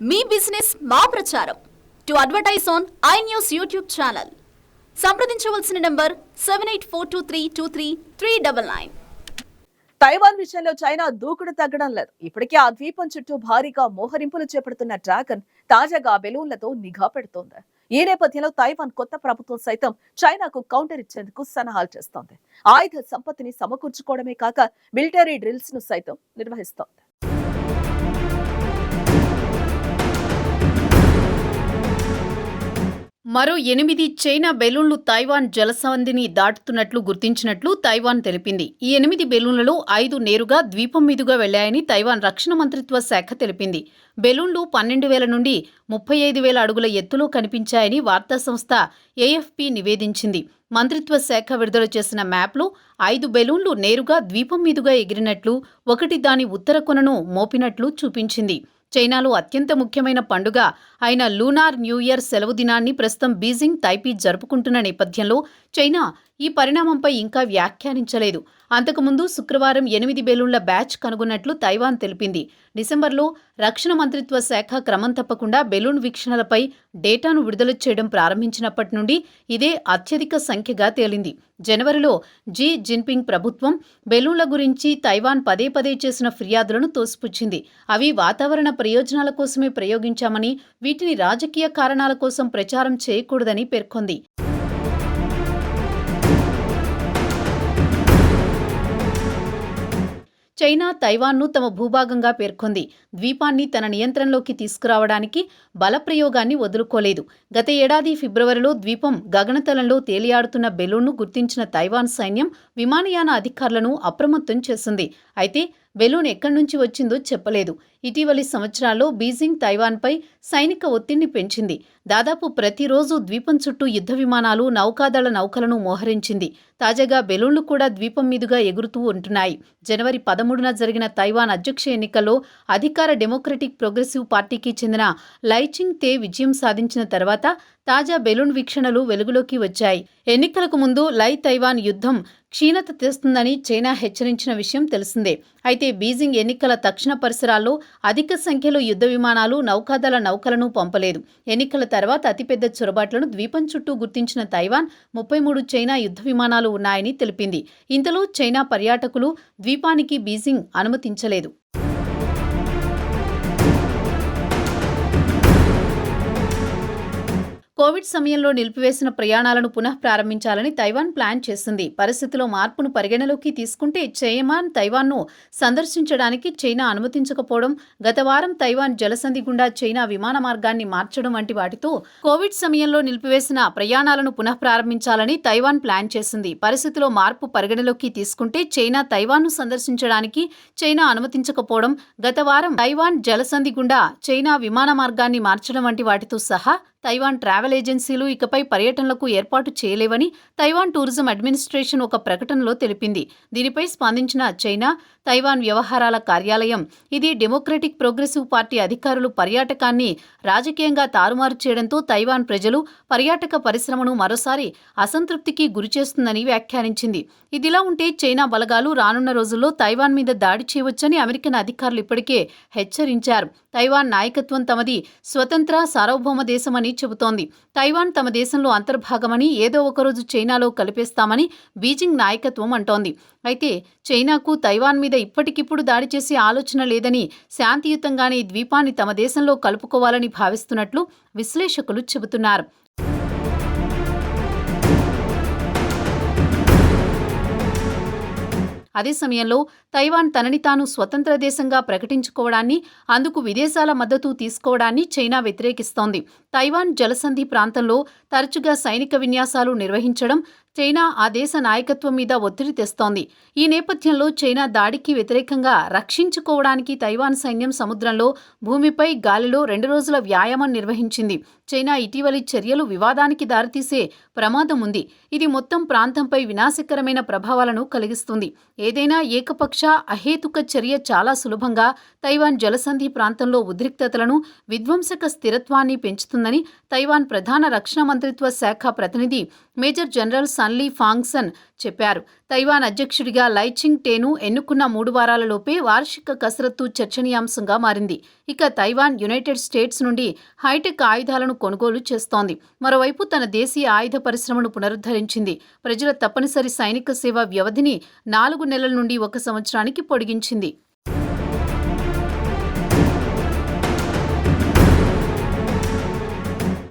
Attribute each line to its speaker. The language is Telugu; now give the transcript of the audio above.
Speaker 1: మీ బిజినెస్ మా ప్రచారం. To advertise on I News YouTube channel. సంప్రదించవలసిన number seven eight four two three two three three double nine.
Speaker 2: Taiwan విషయంలో చైనా దూకుడు తగ్గడం లేదు. ఇప్పటికే ఆ ద్వీపం చుట్టూ భారీగా మోహరింపులు చేపడుతున్న డ్రాగన్ తాజాగా బెలూన్లతో నిఘా పెడుతోంది. ఈ నేపథ్యంలో తైవాన్ కొత్త ప్రభుత్వం సైతం చైనాకు కౌంటర్ ఇచ్చేందుకు సన్నాహాలు చేస్తోంది. ఆయుధ సంపత్తిని సమకూర్చుకోవడమే కాక మిలిటరీ డ్రిల్స్ను సైతం నిర్వహిస్తోంది.
Speaker 3: మరో ఎనిమిది చైనా బెలూన్లు తైవాన్ జలసంధిని దాటుతున్నట్లు గుర్తించినట్లు తైవాన్ తెలిపింది. ఈ ఎనిమిది బెలూన్లలో ఐదు నేరుగా ద్వీపం మీదుగా వెళ్ళాయని తైవాన్ రక్షణ మంత్రిత్వ శాఖ తెలిపింది. బెలూన్లు పన్నెండు వేల నుండి ముప్పై ఐదు వేల అడుగుల ఎత్తులో కనిపించాయని వార్తా సంస్థ ఏఎఫ్పి నివేదించింది. మంత్రిత్వ శాఖ విడుదల చేసిన మ్యాప్లో ఐదు బెలూన్లు నేరుగా ద్వీపం మీదుగా ఎగిరినట్లు ఒకటి దాని ఉత్తర కొనను మోపినట్లు చూపించింది. చైనాలో అత్యంత ముఖ్యమైన పండుగ అయిన లూనార్ న్యూ ఇయర్ సెలవు దినాన్ని ప్రస్తుతం బీజింగ్ తైపీ జరుపుకుంటున్న నేపథ్యంలో చైనా ఈ పరిణామంపై ఇంకా వ్యాఖ్యానించలేదు. అంతకుముందు శుక్రవారం ఎనిమిది బెలూన్ల బ్యాచ్ కనుగొన్నట్లు తైవాన్ తెలిపింది. డిసెంబర్లో రక్షణ మంత్రిత్వ శాఖ క్రమం తప్పకుండా బెలూన్ వీక్షణలపై డేటాను విడుదల చేయడం ప్రారంభించినప్పటి నుండి ఇదే అత్యధిక సంఖ్యగా తేలింది. జనవరిలో జీ జిన్పింగ్ ప్రభుత్వం బెలూన్ల గురించి తైవాన్ పదే పదే చేసిన ఫిర్యాదులను తోసిపుచ్చింది. అవి వాతావరణ ప్రయోజనాల కోసమే ప్రయోగించామని వీటిని రాజకీయ కారణాల కోసం ప్రచారం చేయకూడదని పేర్కొంది. చైనా తైవాన్ను తమ భూభాగంగా పేర్కొంది. ద్వీపాన్ని తన నియంత్రణలోకి తీసుకురావడానికి బలప్రయోగాన్ని వదులుకోలేదు. గత ఏడాది ఫిబ్రవరిలో ద్వీపం గగనతలంలో తేలియాడుతున్న బెలూన్ను గుర్తించిన తైవాన్ సైన్యం విమానయాన అధికారులను అప్రమత్తం చేసింది. అయితే బెలూన్ ఎక్కడి నుంచి వచ్చిందో చెప్పలేదు. ఇటీవలి సంవత్సరాల్లో బీజింగ్ తైవాన్పై సైనిక ఒత్తిడిని పెంచింది. దాదాపు ప్రతిరోజు ద్వీపం చుట్టూ యుద్ధ విమానాలు నౌకాదళ నౌకలను మోహరించింది. తాజాగా బెలూన్లు కూడా ద్వీపం మీదుగా ఎగురుతూ ఉంటున్నాయి. జనవరి పదమూడున జరిగిన తైవాన్ అధ్యక్ష ఎన్నికల్లో అధికార డెమోక్రటిక్ ప్రోగ్రెసివ్ పార్టీకి చెందిన లైచింగ్ తే విజయం సాధించిన తర్వాత తాజా బెలూన్ వీక్షణలు వెలుగులోకి వచ్చాయి. ఎన్నికలకు ముందు లై తైవాన్ యుద్ధం క్షీణత తెస్తుందని చైనా హెచ్చరించిన విషయం తెలిసిందే. అయితే బీజింగ్ ఎన్నికల తక్షణ పరిసరాల్లో అధిక సంఖ్యలో యుద్ధ విమానాలు నౌకాదళ నౌకలను పంపలేదు. ఎన్నికల తర్వాత అతిపెద్ద చొరబాట్లను ద్వీపం చుట్టూ గుర్తించిన తైవాన్ ముప్పై మూడు చైనా యుద్ధ విమానాలు ఉన్నాయని తెలిపింది. ఇంతలో చైనా పర్యాటకులు ద్వీపానికి బీజింగ్ అనుమతించలేదు. కోవిడ్ సమయంలో నిలిపివేసిన ప్రయాణాలను పునః ప్రారంభించాలని తైవాన్ ప్లాన్ చేసింది. పరిస్థితిలో మార్పును పరిగణలోకి తీసుకుంటే చైమాన్ తైవాన్ను సందర్శించడానికి చైనా అనుమతించకపోవడం గత వారం తైవాన్ జలసంధి గుండా చైనా విమాన మార్గాన్ని మార్చడం వంటి వాటితో కోవిడ్ సమయంలో నిలిపివేసిన ప్రయాణాలను పునః ప్రారంభించాలని తైవాన్ ప్లాన్ చేసింది. పరిస్థితిలో మార్పు పరిగణలోకి తీసుకుంటే చైనా తైవాన్ను సందర్శించడానికి చైనా అనుమతించకపోవడం గత వారం తైవాన్ జలసంధి గుండా చైనా విమాన మార్గాన్ని మార్చడం వంటి వాటితో సహా తైవాన్ ట్రావెల్ ఏజెన్సీలు ఇకపై పర్యటనలకు ఏర్పాటు చేయలేవని తైవాన్ టూరిజం అడ్మినిస్ట్రేషన్ ఒక ప్రకటనలో తెలిపింది. దీనిపై స్పందించిన చైనా తైవాన్ వ్యవహారాల కార్యాలయం ఇది డెమోక్రటిక్ ప్రోగ్రెసివ్ పార్టీ అధికారులు పర్యాటకాన్ని రాజకీయంగా తారుమారు చేయడంతో తైవాన్ ప్రజలు పర్యాటక పరిశ్రమను మరోసారి అసంతృప్తికి గురిచేస్తుందని వ్యాఖ్యానించింది. ఇదిలా ఉంటే చైనా బలగాలు రానున్న రోజుల్లో తైవాన్ మీద దాడి చేయవచ్చని అమెరికన్ అధికారులు ఇప్పటికే హెచ్చరించారు. తైవాన్ నాయకత్వం తమది స్వతంత్ర సార్వభౌమ దేశమని చెబుతోంది. తైవాన్ తమ దేశంలో అంతర్భాగమని ఏదో ఒకరోజు చైనాలో కలిపేస్తామని బీజింగ్ నాయకత్వం అంటోంది. అయితే చైనాకు తైవాన్ మీద ఇప్పటికిప్పుడు దాడి చేసే ఆలోచన లేదని శాంతియుతంగానే ఈ ద్వీపాన్ని తమ దేశంలో కలుపుకోవాలని భావిస్తున్నట్లు విశ్లేషకులు చెబుతున్నారు. అదే సమయంలో తైవాన్ తనని తాను స్వతంత్ర దేశంగా ప్రకటించుకోవడాన్ని అందుకు విదేశాల మద్దతు తీసుకోవడాన్ని చైనా వ్యతిరేకిస్తోంది. తైవాన్ జలసంధి ప్రాంతంలో తరచుగా సైనిక విన్యాసాలు నిర్వహించడం చైనా ఆ దేశ నాయకత్వం మీద ఒత్తిడి తెస్తోంది. ఈ నేపథ్యంలో చైనా దాడికి వ్యతిరేకంగా రక్షించుకోవడానికి తైవాన్ సైన్యం సముద్రంలో భూమిపై గాలిలో రెండు రోజుల వ్యాయామం నిర్వహించింది. చైనా ఇటీవలి చర్యలు వివాదానికి దారితీసే ప్రమాదం ఉంది. ఇది మొత్తం ప్రాంతంపై వినాశకరమైన ప్రభావాలను కలిగిస్తుంది. ఏదైనా ఏకపక్ష అహేతుక చర్య చాలా సులభంగా తైవాన్ జలసంధి ప్రాంతంలో ఉద్రిక్తతలను విధ్వంసక స్థిరత్వాన్ని పెంచుతుందని జరుగుతోందని తైవాన్ ప్రధాన రక్షణ మంత్రిత్వ శాఖ ప్రతినిధి మేజర్ జనరల్ సన్లీ ఫాంగ్సన్ చెప్పారు. తైవాన్ అధ్యక్షుడిగా లైచింగ్ టేను ఎన్నుకున్న మూడు వారాలలోపే వార్షిక కసరత్తు చర్చనీయాంశంగా మారింది. ఇక తైవాన్ యునైటెడ్ స్టేట్స్ నుండి హైటెక్ ఆయుధాలను కొనుగోలు చేస్తోంది. మరోవైపు తన దేశీయ ఆయుధ పరిశ్రమను పునరుద్ధరించింది. ప్రజల తప్పనిసరి సైనిక సేవ వ్యవధిని నాలుగు నెలల నుండి ఒక సంవత్సరానికి పొడిగించింది.